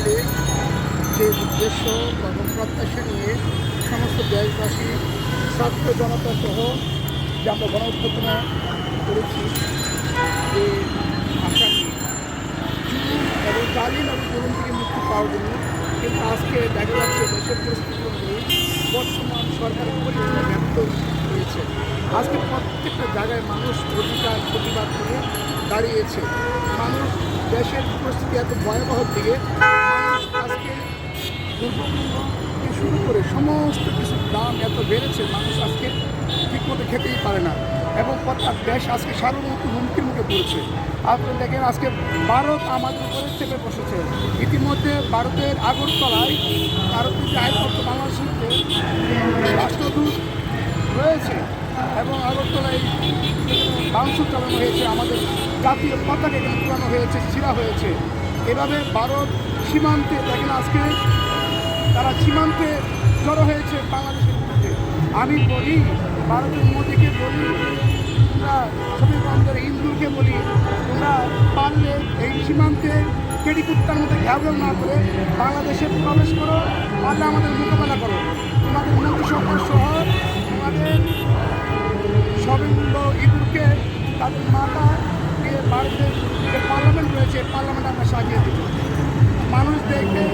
সালে যে উদ্দেশ্য এবং প্রত্যাশা নিয়ে সমস্ত দেশবাসী, ছাত্র জনতা সহ যে আমরা গণ করেছি, যে আশা এবং জালিম এবং জুলুম থেকে মুক্তি পাওয়ার জন্য কিন্তু আজকে দেখা যাচ্ছে দেশের পরিস্থিতি অনুযায়ী বর্তমান সরকারের পরিচালনা ব্যর্থ হয়েছে। আজকে প্রত্যেকটা জায়গায় মানুষ অধিকার, প্রতিবাদ করে দাঁড়িয়েছে। মানুষ দেশের পরিস্থিতি এত ভয়াবহ দিকে থেকে শুরু করে সমস্ত কিছুর দাম এত বেড়েছে, মানুষ আজকে ঠিকমতো খেতেই পারে না। এবং প্রত্যেক দেশ আজকে সার্বভৌম হুমকির মুখে পড়ছে। আপনি দেখেন আজকে ভারত আমাদের উপরে চেপে বসেছে। ইতিমধ্যে ভারতের আগরতলায় ভারতের যে আইনপত্র বাংলাদেশে রাষ্ট্রদূত রয়েছে এবং আগরতলায় বাংশুর চালানো হয়েছে, আমাদের জাতীয় পতাকা পুরানো হয়েছে, ছিঁড়া হয়েছে। এভাবে ভারত সীমান্তে দেখেন আজকে তারা সীমান্তে জড়ো হয়েছে বাংলাদেশের বিরুদ্ধে আমি বলি, ভারতের মোদীকে বলি তোমরা ছবিগঞ্জের হিন্দুকে বলি তোমরা পারলে এই সীমান্তে কেডি কুত্তার মধ্যে ঘেউ না করে বাংলাদেশে প্রবেশ করো, পারলে আমাদের মোকাবেলা করো। তোমাদের মন্ত্রী সরকার সহ তোমাদের সবেন্দ্র ইঁদুরকে তাদের দিয়ে ভারতের যে পার্লামেন্ট রয়েছে পার্লামেন্ট আমরা সাজিয়ে দেবো মানুষ দেখবে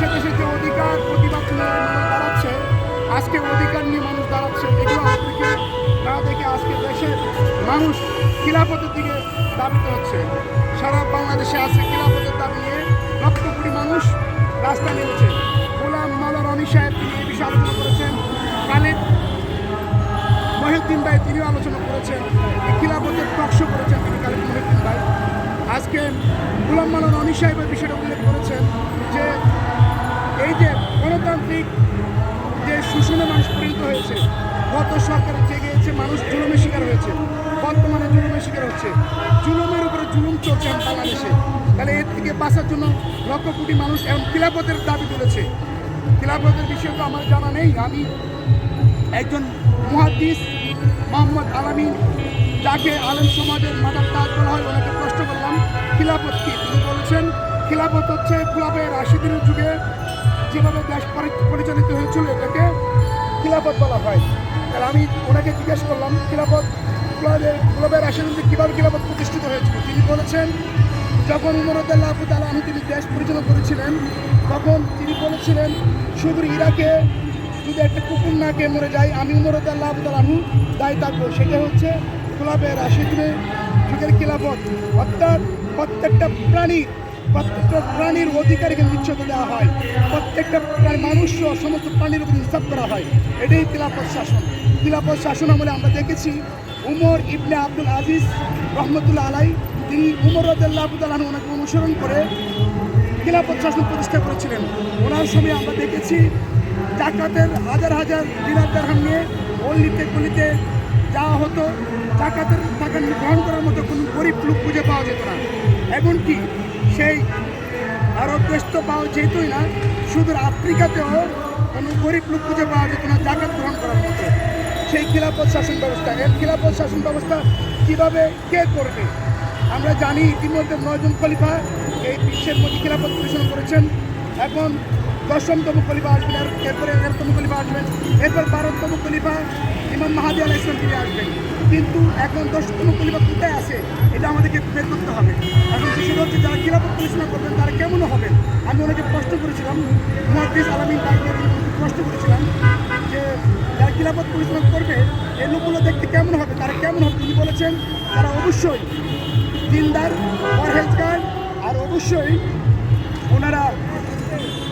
দেশে দেশে অধিকার, প্রতিবাদ নিয়ে দাঁড়াচ্ছে। আজকে অধিকার নিয়ে মানুষ দাঁড়াচ্ছে। এগুলো আপনাকে না দেখে আজকে দেশের মানুষ খিলাফতের দিকে দাবিত হচ্ছে। সারা বাংলাদেশে আজকে খিলাফতের দাবি নিয়ে লক্ষ কোটি মানুষ রাস্তা নেমেছে। গোলাম মালা রনি সাহেব তিনি এই বিষয়ে আলোচনা করেছেন। খালেদ মহিউদ্দিন ভাই তিনিও আলোচনা করেছেন। এই খিলাফতের টকশো করেছেন তিনি কালী মহিউদ্দিন ভাই। আজকে গুলাম মালান অনি সাহেবের বিষয়টা উল্লেখ করেছেন যে গণতান্ত্রিক যে শোষণে মানুষ পরিণত হয়েছে, গত সরকারের জেগেছে, মানুষ জুলুমের শিকার হয়েছে, বর্তমানে জুলুমের শিকার হচ্ছে। জুলুমের উপরে জুলুম চলছে বাংলাদেশে। তাহলে এর থেকে বাঁচার জন্য লক্ষ কোটি মানুষ এবং খিলাফতের দাবি তুলেছে। খিলাফতের বিষয়ে তো আমার জানা নেই। আমি একজন মুহাদ্দিস মোহাম্মদ আলামিন, যাকে আলম সমাজের মাদার তাজ বলা হয়, ওনাকে প্রশ্ন করলাম, খিলাফত কি? তিনি বলেছেন, খিলাফত হচ্ছে খুলাফে রাশিদিনের যুগে যেভাবে দেশ পরি- পরিচালিত হয়েছিল এটাকে খিলাফত বলা হয়। আর আমি ওনাকে জিজ্ঞেস করলাম, খিলাফত খুলাফে খুলাফে রাশিদিন কীভাবে খিলাফত প্রতিষ্ঠিত হয়েছিল? তিনি বলেছেন, যখন উমরুদ্দাল্লাহ আবু আমি তিনি দেশ পরিচালনা করেছিলেন, তখন তিনি বলেছিলেন, শুধু ইরাকে যদি একটা কুকুর না খেয়ে মরে যায়, আমি উমরুদ্দাল্লাহ আবু আমি দায় থাকব। সেটা হচ্ছে গোলাপের রাশিদিনের যুগের খিলাফত। অর্থাৎ প্রত্যেকটা প্রাণী প্রত্যেকটা প্রাণীর অধিকারকে নিশ্চয়তা দেওয়া হয়। প্রত্যেকটা প্রায় মানুষ সমস্ত প্রাণীর উপর হিসাব করা হয়। এটাই খিলাফত শাসন। খিলাফত শাসন আমলে আমরা দেখেছি উমর ইবনে আব্দুল আজিজ রহমতুল্লাহ আলাই, তিনি উমর রদাল্লাহ আবুদালাহ ওনাকে অনুসরণ করে খিলাফত শাসন প্রতিষ্ঠা করেছিলেন। ওনার সময় আমরা দেখেছি জাকাতের হাজার হাজার দিনার দারহাম নিয়ে অল্লিতে গলিতে যাওয়া হতো। জাকাতের টাকা গ্রহণ করার মতো কোনো গরিব লোক খুঁজে পাওয়া যেত না। এমনকি সেই আরব দেশ তো পাওয়া যেতই না, শুধু আফ্রিকাতেও কোনো গরিব লোক খুঁজে পাওয়া যেত না, জাকাত গ্রহণ করার মতো সেই খিলাফত শাসন ব্যবস্থা, এর খিলাফত শাসন ব্যবস্থা কীভাবে কে করবে? আমরা জানি ইতিমধ্যে নয়জন খলিফা এই বিশ্বের মধ্যে খিলাফত পরিচালনা করেছেন এখন দশমতম খলিফা আসবেন এরপরে এগারোতম খলিফা আসবেন এরপর বারোতম খলিফা ইমাম মাহাদি ইসলাম তিনি আসবেন কিন্তু এখন দশতম খলিফা কোথায় আছে, এটা আমাদেরকে বের করতে হবে। এখন বিষয়টা হচ্ছে, যারা খিলাফত পরিচালনা করবেন, তারা কেমন হবেন? আমি ওনাকে প্রশ্ন করেছিলাম, মুহাদ্দিস আলমিন প্রশ্ন করেছিলাম যে, যারা খিলাফত পরিচালনা করবে, এই লোকগুলো দেখতে কেমন হবে, তারা কেমন হবে? তিনি বলেছেন, তারা অবশ্যই দিনদার, পরহেজগার, আর অবশ্যই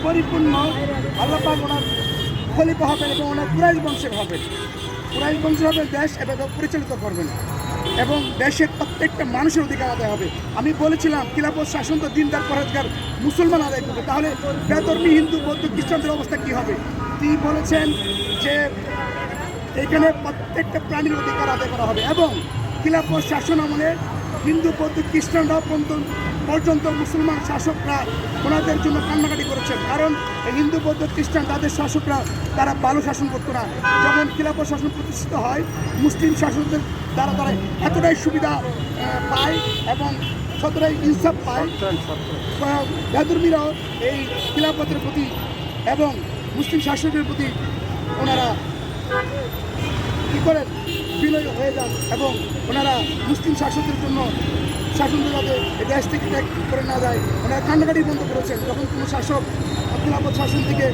পরিপূর্ণ। আল্লাপাক ওনার খলিফা হবেন এবং ওনার কুরাইশ বংশের হবেন। কুরাইশ বংশের হবে দেশ এভাবে পরিচালিত করবেন। এবং দেশের প্রত্যেকটা মানুষের অধিকার আদায় হবে। আমি বলেছিলাম, খিলাফত শাসন তো দিনদার পরহেজগার মুসলমান আদায় করবে। তাহলে বেতর্মী হিন্দু, বৌদ্ধ, খ্রিস্টানদের অবস্থা কী হবে? তিনি বলেছেন যে এখানে প্রত্যেকটা প্রাণীর অধিকার আদায় করা হবে এবং খিলাফত শাসন আমলে হিন্দু, বৌদ্ধ, খ্রিস্টানরা পর্যন্ত মুসলমান শাসকরা ওনাদের জন্য কান্নাকাটি করেছেন। কারণ হিন্দু বৌদ্ধ খ্রিস্টান, তাদের শাসকরা, তারা ভালো শাসন করতো না। যখন খিলাফত শাসন প্রতিষ্ঠিত হয়, মুসলিম শাসকদের দ্বারা তারা এতটাই সুবিধা পায় এবং ততটাই ইনসাফ পায়। বেদর্মীরাও এই খিলাফতের প্রতি এবং মুসলিম শাসকের প্রতি ওনারা কী করেন? বিনয় হয়ে যান এবং ওনারা মুসলিম শাসকদের জন্য শাসন বিভাগে দেশ থেকে ত্যাগ করে না যায়। ওনারা কান্নাকাটি বন্ধ করেছেন। যখন কোনো শাসক খিলাফত শাসন থেকে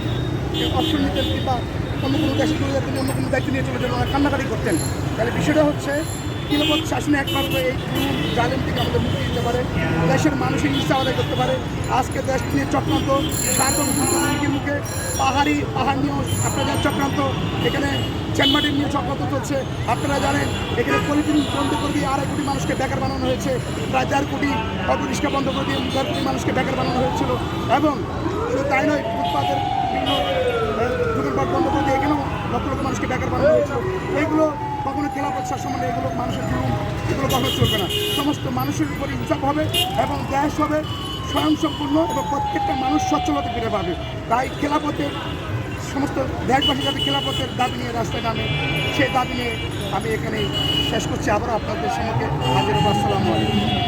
অপশন নিতেন কিংবা অন্য কোনো দেশে চলে যেতেন, অন্য কোনো দায়িত্ব নিয়ে চলে যেতেন, ওনারা কান্নাকাটি করতেন। তাহলে বিষয়টা হচ্ছে খিলাফত শাসনে একমাত্র এই জুলুম, থেকে আমাদের মুক্তি দিতে পারে। দেশের মানুষের ইচ্ছা আদায় করতে পারে। আজকে দেশ নিয়ে চক্রান্ত হুমকির মুখে পাহাড়ি পাহাড় নিয়েও আপনাদের চক্রান্ত। এখানে চেনমাটির নিয়ে চক্রান্ত চলছে। আপনারা জানেন এখানে পলিথিন বন্ধ করে দিয়ে আড়াই কোটি মানুষকে বেকার বানানো হয়েছে। প্রায় চার কোটি অটো রিক্সা বন্ধ করে দিয়ে চার কোটি মানুষকে বেকার বানানো হয়েছিল। এবং শুধু তাই নয় ফুটপাতের বিভিন্ন আহ, দোকানপাট বন্ধ করে দিয়ে এখানেও লক্ষ লক্ষ মানুষকে বেকার বানানো হয়েছিল এইগুলো কখনো খেলাপথ শাসন এগুলো মানুষের জুলুম কখনো চলবে না। সমস্ত মানুষের উপরে ইনসাফ হবে এবং দেশ হবে, স্বয়ংসম্পূর্ণ এবং প্রত্যেকটা মানুষ সচ্ছলতা ফিরে পাবে। তাই খেলাপথের সমস্ত দেশবাসী যাতে খেলাপথের দাবি নিয়ে রাস্তায় নামে, সেই দাবি নিয়ে আমি এখানে শেষ করছি। আবারও আপনাদের সঙ্গে হাজির। আসসালামু আলাইকুম।